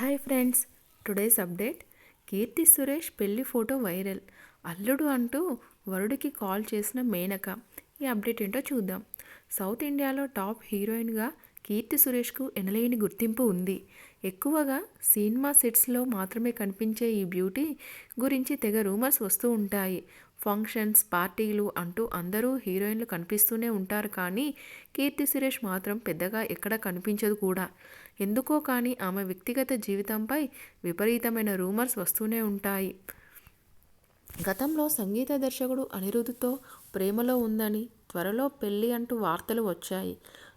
Hi friends. Today's update. Keerthy Suresh పెళ్ళి photo viral. అల్లుడు అంటూ వరుడికి కాల్ చేసిన మేనక. ఈ అప్డేట్ ఏంటో చూద్దాం. సౌత్ ఇండియాలో టాప్ హీరోయిన్గా కీర్తి సురేష్కు ఎనలేని గుర్తింపు ఉంది. ఎక్కువగా సినిమా సెట్స్లో మాత్రమే కనిపించే ఈ బ్యూటీ గురించి తెగ రూమర్స్ వస్తూ ఉంటాయి. ఫంక్షన్స్ పార్టీలు అంటూ అందరూ హీరోయిన్లు కనిపిస్తూనే ఉంటారు కానీ కీర్తి సురేష్ మాత్రం పెద్దగా ఎక్కడ కనిపించదు కూడా. ఎందుకో కానీ ఆమె వ్యక్తిగత జీవితంపై విపరీతమైన రూమర్స్ వస్తూనే ఉంటాయి. గతంలో సంగీత దర్శకుడు అనిరుద్ధతో ప్రేమలో ఉందని త్వరలో పెళ్ళి అంటూ వార్తలు వచ్చాయి.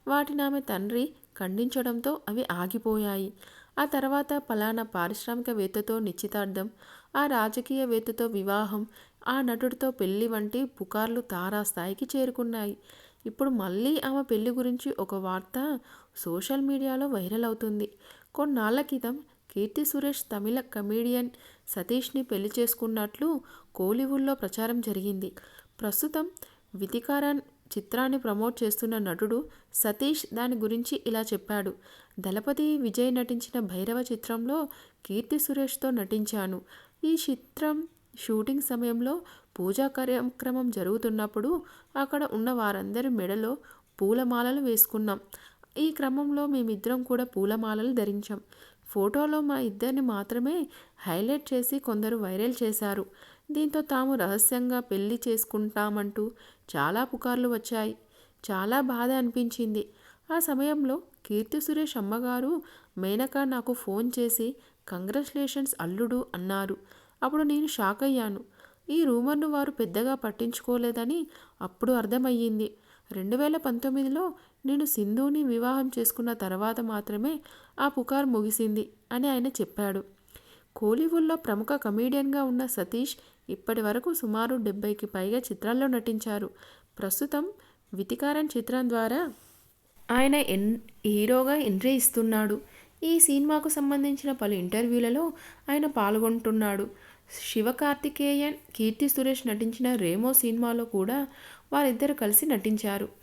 వాటిని ఆమె తండ్రి ఖండించడంతో అవి ఆగిపోయాయి. ఆ తర్వాత పలానా పారిశ్రామికవేత్తతో నిశ్చితార్థం ఆ రాజకీయవేత్తతో వివాహం ఆ నటుడితో పెళ్ళి వంటి పుకార్లు తారాస్థాయికి చేరుకున్నాయి. ఇప్పుడు మళ్ళీ ఆమె పెళ్ళి గురించి ఒక వార్త సోషల్ మీడియాలో వైరల్ అవుతుంది. కొన్నాళ్ళ క్రితం కీర్తి సురేష్ తమిళ కమీడియన్ సతీష్ని పెళ్ళి చేసుకున్నట్లు కోలీవుడ్లో ప్రచారం జరిగింది. ప్రస్తుతం వితికారన్ చిత్రాన్ని ప్రమోట్ చేస్తున్న నటుడు సతీష్ దాని గురించి ఇలా చెప్పాడు. దళపతి విజయ్ నటించిన భైరవ చిత్రంలో కీర్తి సురేష్తో నటించాను. ఈ చిత్రం షూటింగ్ సమయంలో పూజా కార్యక్రమం జరుగుతున్నప్పుడు అక్కడ ఉన్న వారందరి మెడలో పూలమాలలు వేసుకున్నాం. ఈ క్రమంలో మేమిద్దరం కూడా పూలమాలలు ధరించాం. ఫోటోలో మా ఇద్దరిని మాత్రమే హైలైట్ చేసి కొందరు వైరల్ చేశారు. దీంతో తాము రహస్యంగా పెళ్ళి చేసుకుంటామంటూ చాలా పుకార్లు వచ్చాయి. చాలా బాధ అనిపించింది. ఆ సమయంలో కీర్తి సురేష్ అమ్మగారు మేనక నాకు ఫోన్ చేసి కంగ్రాచులేషన్స్ అల్లుడు అన్నారు. అప్పుడు నేను షాక్ అయ్యాను. ఈ రూమర్ను వారు పెద్దగా పట్టించుకోలేదని అప్పుడు అర్థమయ్యింది. రెండు వేల పంతొమ్మిదిలో నేను సింధుని వివాహం చేసుకున్న తర్వాత మాత్రమే ఆ పుకార్ ముగిసింది అని ఆయన చెప్పాడు. కోలీవుడ్లో ప్రముఖ కమీడియన్గా ఉన్న సతీష్ ఇప్పటి వరకు సుమారు డెబ్బైకి పైగా చిత్రాల్లో నటించారు. ప్రస్తుతం వితికారన్ చిత్రం ద్వారా ఆయన ఎన్ హీరోగా ఎంట్రీ ఇస్తున్నాడు. ఈ సినిమాకు సంబంధించిన పలు ఇంటర్వ్యూలలో ఆయన పాల్గొంటున్నాడు. శివ కార్తికేయన్ కీర్తి సురేష్ నటించిన రేమో సినిమాలో కూడా వారిద్దరు కలిసి నటించారు.